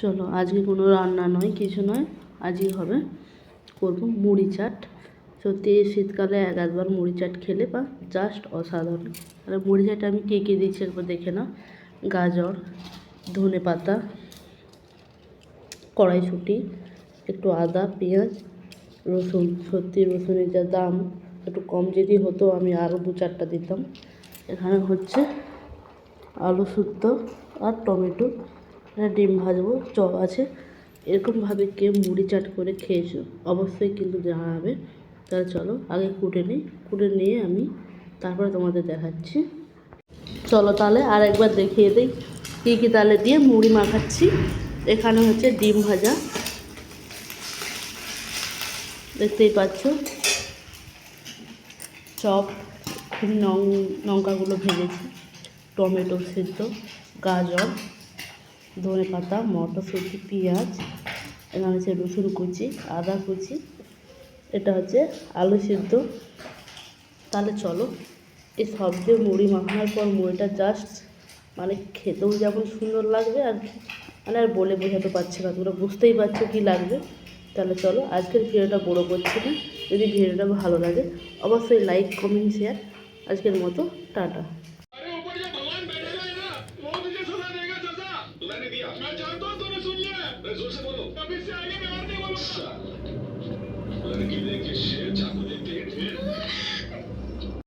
চলো, আজকে কোনো রান্না নয়, কিছু নয়, আজই হবে। করব মুড়ি চাট। সত্যি শীতকালে এক আধবার মুড়ি চাট খেলে বা জাস্ট অসাধারণ। আর মুড়ি চাট আমি কে কে দিচ্ছি একবার দেখে না গাজর, ধনে পাতা, কড়াইশুঁটি, একটু আদা, পেঁয়াজ, রসুন। সত্যি রসুনের যা দাম, একটু কম যদি হতো আমি আরও দু চারটা দিতাম। এখানে হচ্ছে আলু শুদ্ধ আর টমেটো। ডিম ভাজবো, চপ আছে। এরকমভাবে কেউ মুড়ি চাট করে খেয়েছো? অবশ্যই কিন্তু জানাবে। তাহলে চলো, আগে কুটে নিই। কুটে নিয়ে আমি তারপরে তোমাদের দেখাচ্ছি। চলো তাহলে আর একবার দেখিয়ে দিই কী কী তাহলে দিয়ে মুড়ি মাখাচ্ছি। এখানে হচ্ছে ডিম ভাজা। দেখতেই পাচ্ছ। চপ লঙ্কাগুলো ভেজেছি। টমেটো সিদ্ধ, গাজর। ধনে পাতা, মটরশুঁটি, পেঁয়াজ এখানে হচ্ছে রসুন কুচি, আদা কুচি। এটা হচ্ছে আলু সিদ্ধ। তাহলে চলো, এই সব দিয়ে মুড়ি মাখানোর পর মুড়িটা জাস্ট মানে খেতেও যেমন সুন্দর লাগবে আর মানে আর বলে বোঝাতে পারছি না, তোমরা বুঝতেই পারছ কী লাগবে। তাহলে চলো, আজকের ভিডিওটা বড় করছি না। যদি ভিডিওটা ভালো লাগে, অবশ্যই লাইক কমেন্ট শেয়ার আজকের মতো, টাটা। मैं हूँ तूने सुन लिया मैं ज़ोर से बोलो अभी से आगे मैं और नहीं बोलूँगा